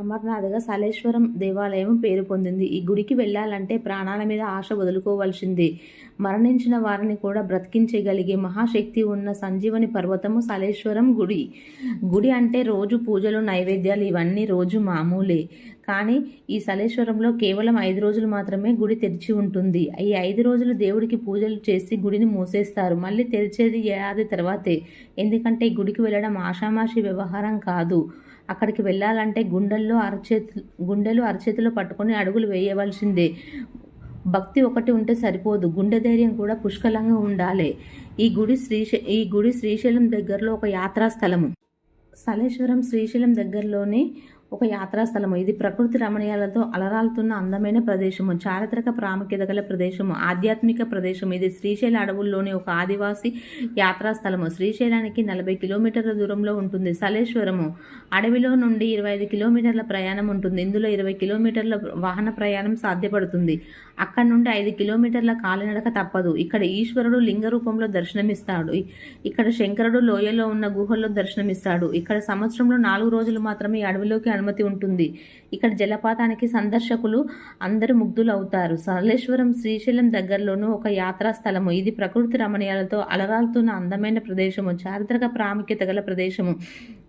అమర్నాథ్గా సలేశ్వరం దేవాలయం పేరు పొందింది. ఈ గుడికి వెళ్ళాలంటే ప్రాణాల మీద ఆశ వదులుకోవాల్సిందే. మరణించిన వారిని కూడా బ్రతికించగలిగే మహాశక్తి ఉన్న సంజీవని పర్వతము సలేశ్వరం గుడి. గుడి అంటే రోజు పూజలు నైవేద్యాలు ఇవన్నీ రోజు మామూలే. కానీ ఈ సలేశ్వరంలో కేవలం ఐదు రోజులు మాత్రమే గుడి తెరిచి ఉంటుంది. ఈ ఐదు రోజులు దేవుడికి పూజలు చేసి గుడిని మూసేస్తారు. మళ్ళీ తెరిచేది ఏడాది తర్వాతే. ఎందుకంటే ఈ గుడికి వెళ్ళడం ఆషామాషి వ్యవహారం కాదు. అక్కడికి వెళ్ళాలంటే గుండెల్లో అరచేతులు గుండెలు అరచేతిలో పట్టుకొని అడుగులు వేయవలసిందే. భక్తి ఒకటి ఉంటే సరిపోదు. గుండె ధైర్యం కూడా పుష్కలంగా ఉండాలి. ఈ గుడి శ్రీశ ఈ గుడి శ్రీశైలం దగ్గరలో ఒక యాత్రా స్థలము సలేశ్వరం శ్రీశైలం దగ్గరలోని ఒక యాత్రా స్థలము ఇది ప్రకృతి రమణీయాలతో అలరాలుతున్న అందమైన ప్రదేశము. చారిత్రక ప్రాముఖ్యత గల ప్రదేశము. ఆధ్యాత్మిక ప్రదేశం ఇది శ్రీశైల అడవుల్లోని ఒక ఆదివాసి యాత్రా స్థలము శ్రీశైలానికి నలభై కిలోమీటర్ల దూరంలో ఉంటుంది సలేశ్వరము. అడవిలో నుండి ఇరవై ఐదు కిలోమీటర్ల ప్రయాణం ఉంటుంది. ఇందులో ఇరవై కిలోమీటర్ల వాహన ప్రయాణం సాధ్యపడుతుంది. అక్కడ నుండి ఐదు కిలోమీటర్ల కాలినడక తప్పదు. ఇక్కడ ఈశ్వరుడు లింగ రూపంలో దర్శనమిస్తాడు. ఇక్కడ శంకరుడు లోయలో ఉన్న గుహల్లో దర్శనమిస్తాడు. ఇక్కడ సంవత్సరంలో నాలుగు రోజులు మాత్రమే అడవిలోకి అనుమతి ఉంటుంది. ఇక్కడ జలపాతానికి సందర్శకులు అందరూ ముగ్ధులు అవుతారు సరళేశ్వరం శ్రీశైలం దగ్గరలోనూ ఒక యాత్రా స్థలము. ఇది ప్రకృతి రమణీయాలతో అలరాలుతున్న అందమైన ప్రదేశము. చారిత్రక ప్రాముఖ్యత గల ప్రదేశము.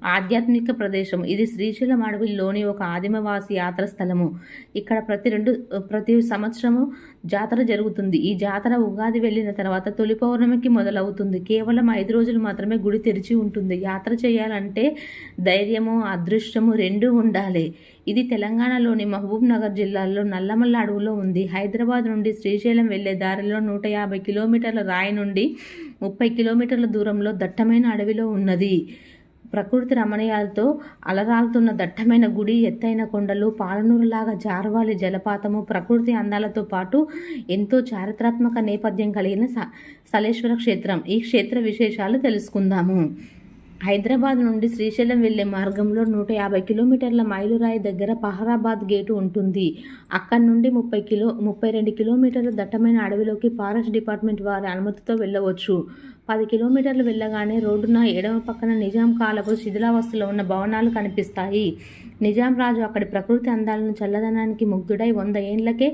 ఆధ్యాత్మిక ప్రదేశం ఇది శ్రీశైలం అడవిలోని ఒక ఆదిమవాసి యాత్ర స్థలము. ఇక్కడ ప్రతి రెండు ప్రతి సంవత్సరము జాతర జరుగుతుంది. ఈ జాతర ఉగాది వెళ్ళిన తర్వాత తొలి పౌర్ణమికి మొదలవుతుంది. కేవలం ఐదు రోజులు మాత్రమే గుడి తెరిచి ఉంటుంది. యాత్ర చేయాలంటే ధైర్యము అదృష్టము రెండూ ఉండాలి. ఇది తెలంగాణలోని మహబూబ్ నగర్ జిల్లాలో నల్లమల్ల అడవులో ఉంది. హైదరాబాద్ నుండి శ్రీశైలం వెళ్ళే దారిలో నూట యాభై కిలోమీటర్ల రాయి నుండి ముప్పై కిలోమీటర్ల దూరంలో దట్టమైన అడవిలో ఉన్నది. ప్రకృతి రమణీయాలతో అలరాలుతున్న దట్టమైన గుడి ఎత్తైన కొండలు పాలనూరులాగా జారవాలి జలపాతము ప్రకృతి అందాలతో పాటు ఎంతో చారిత్రాత్మక నేపథ్యం కలిగిన స సలేశ్వర క్షేత్రం. ఈ క్షేత్ర విశేషాలు తెలుసుకుందాము. హైదరాబాద్ నుండి శ్రీశైలం వెళ్ళే మార్గంలో నూట యాభై కిలోమీటర్ల మైలురాయి దగ్గర పహరాబాద్ గేటు ఉంటుంది. అక్కడి నుండి ముప్పై కిలో ముప్పై రెండు కిలోమీటర్ల దట్టమైన అడవిలోకి ఫారెస్ట్ డిపార్ట్మెంట్ వారి అనుమతితో వెళ్ళవచ్చు. పది కిలోమీటర్లు వెళ్ళగానే రోడ్డున ఎడమ పక్కన నిజాం కాలపు శిథిలావస్థలో ఉన్న భవనాలు కనిపిస్తాయి. నిజాం రాజు అక్కడి ప్రకృతి అందాలను చల్లదనానికి ముగ్ధుడై వంద ఏండ్లకే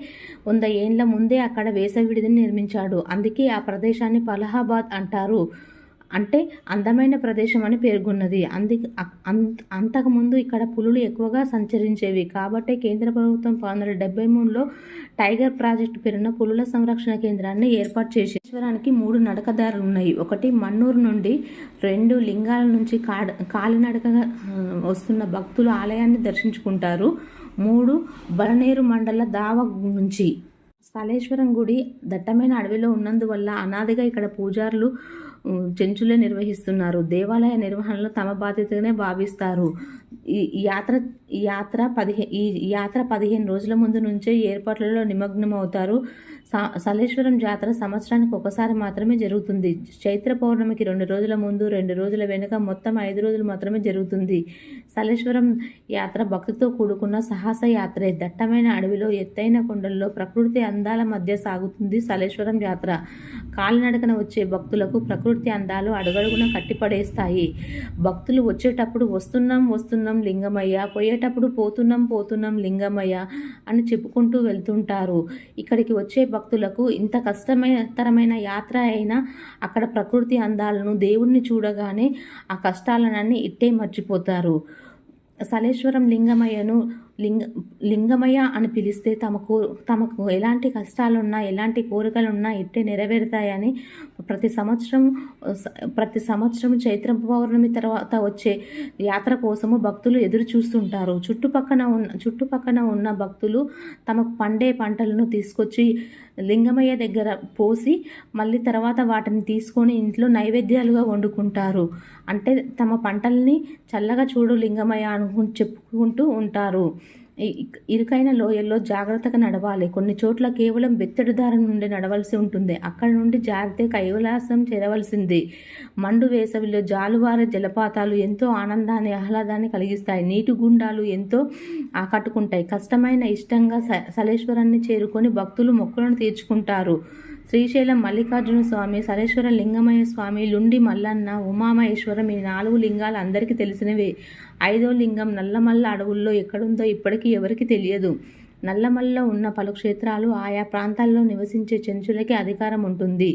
వంద ఏండ్ల ముందే అక్కడ వేసవిడిదిని నిర్మించాడు. అందుకే ఆ ప్రదేశాన్ని పలహాబాద్ అంటారు. అంటే అందమైన ప్రదేశం అని పేర్కొన్నది. అంది అంతకుముందు ఇక్కడ పులులు ఎక్కువగా సంచరించేవి. కాబట్టి కేంద్ర ప్రభుత్వం పంతొమ్మిది డెబ్బై మూడులో టైగర్ ప్రాజెక్టు పేరున పులుల సంరక్షణ కేంద్రాన్ని ఏర్పాటు చేసి ఈశ్వరానికి మూడు నడకదారులు ఉన్నాయి ఒకటి మన్నూరు నుండి రెండు లింగాల నుంచి కాడ కాలినడకగా వస్తున్న భక్తులు ఆలయాన్ని దర్శించుకుంటారు. మూడు బలనేరు మండల దావ నుంచి స్థలేశ్వరం గుడి దట్టమైన అడవిలో ఉన్నందువల్ల అనాదిగా ఇక్కడ పూజారులు చెంచులే నిర్వహిస్తున్నారు. దేవాలయ నిర్వహణలో తమ బాధ్యతగానే భావిస్తారు. ఈ యాత్ర యాత్ర పదిహే ఈ యాత్ర పదిహేను రోజుల ముందు నుంచే ఏర్పాట్లలో నిమగ్నం అవుతారు సలేశ్వరం జాతర సంవత్సరానికి ఒకసారి మాత్రమే జరుగుతుంది. చైత్ర పౌర్ణమికి రెండు రోజుల ముందు రెండు రోజుల వెనుక మొత్తం ఐదు రోజులు మాత్రమే జరుగుతుంది. సలేశ్వరం యాత్ర భక్తితో కూడుకున్న సాహస యాత్రే. దట్టమైన అడవిలో ఎత్తైన కొండల్లో ప్రకృతి అందాల మధ్య సాగుతుంది సలేశ్వరం యాత్ర. కాలినడకన వచ్చే భక్తులకు ప్రకృతి అందాలు అడుగడుగున కట్టిపడేస్తాయి. భక్తులు వచ్చేటప్పుడు వస్తున్నాం వస్తున్నాం లింగమయ్య పోయేటప్పుడు పోతున్నాం పోతున్నాం లింగమయ్య అని చెప్పుకుంటూ వెళ్తుంటారు. ఇక్కడికి వచ్చే భక్తులకు ఇంత కష్టతరమైన యాత్ర అయినా అక్కడ ప్రకృతి అందాలను దేవుణ్ణి చూడగానే ఆ కష్టాలనన్నీ ఇట్టే మర్చిపోతారు. సలేశ్వరం లింగమయ్యను లింగ లింగమయ్య అని పిలిస్తే తమకు తమకు ఎలాంటి కష్టాలున్నా ఎలాంటి కోరికలున్నా ఇట్టే నెరవేరుతాయని ప్రతి సంవత్సరం ప్రతి సంవత్సరం చైత్ర పౌర్ణమి తర్వాత వచ్చే యాత్ర కోసము భక్తులు ఎదురు చూస్తుంటారు. చుట్టుపక్కన ఉన్న చుట్టుపక్కన ఉన్న భక్తులు తమకు పండే పంటలను తీసుకొచ్చి లింగమయ్య దగ్గర పోసి మళ్ళీ తర్వాత వాటిని తీసుకొని ఇంట్లో నైవేద్యాలుగా వండుకుంటారు. అంటే తమ పంటల్ని చల్లగా చూడు లింగమయ్య అనుకు చెప్పుకుంటూ ఉంటారు. ఇరుకైన లోయల్లో జాగ్రత్తగా నడవాలి. కొన్ని చోట్ల కేవలం బెత్తడి దారం నుండి నడవలసి ఉంటుంది. అక్కడ నుండి జాగ్రత్త కైలాసం చేరవలసింది. మండు వేసవిలో జాలువార జలపాతాలు ఎంతో ఆనందాన్ని ఆహ్లాదాన్ని కలిగిస్తాయి. నీటి గుండాలు ఎంతో ఆకట్టుకుంటాయి. కష్టమైన ఇష్టంగా సలేశ్వరాన్ని చేరుకొని భక్తులు మొక్కులను తీర్చుకుంటారు. శ్రీశైలం మల్లికార్జున స్వామి సరేశ్వర లింగమయ్య స్వామి లుండి మల్లన్న ఉమామహేశ్వరం ఈ నాలుగు లింగాలు అందరికీ తెలిసినవే. ఐదో లింగం నల్లమల్ల అడవుల్లో ఎక్కడుందో ఇప్పటికీ ఎవరికీ తెలియదు. నల్లమల్ల ఉన్న పలు క్షేత్రాలు ఆయా ప్రాంతాల్లో నివసించే చెంచులకి అధికారం ఉంటుంది.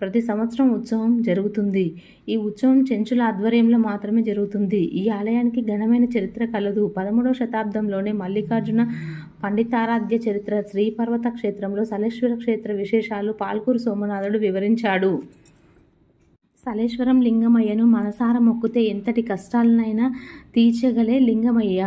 ప్రతి సంవత్సరం ఉత్సవం జరుగుతుంది. ఈ ఉత్సవం చెంచుల ఆధ్వర్యంలో మాత్రమే జరుగుతుంది. ఈ ఆలయానికి ఘనమైన చరిత్ర కలదు. పదమూడవ శతాబ్దంలోనే మల్లికార్జున పండితారాధ్య చరిత్ర శ్రీపర్వత క్షేత్రంలో సలేశ్వర క్షేత్ర విశేషాలు పాల్కూరు సోమనాథుడు వివరించాడు. సలేశ్వరం లింగమయ్యను మనసార మొక్కితే ఎంతటి కష్టాలనైనా తీర్చగలే లింగమయ్య.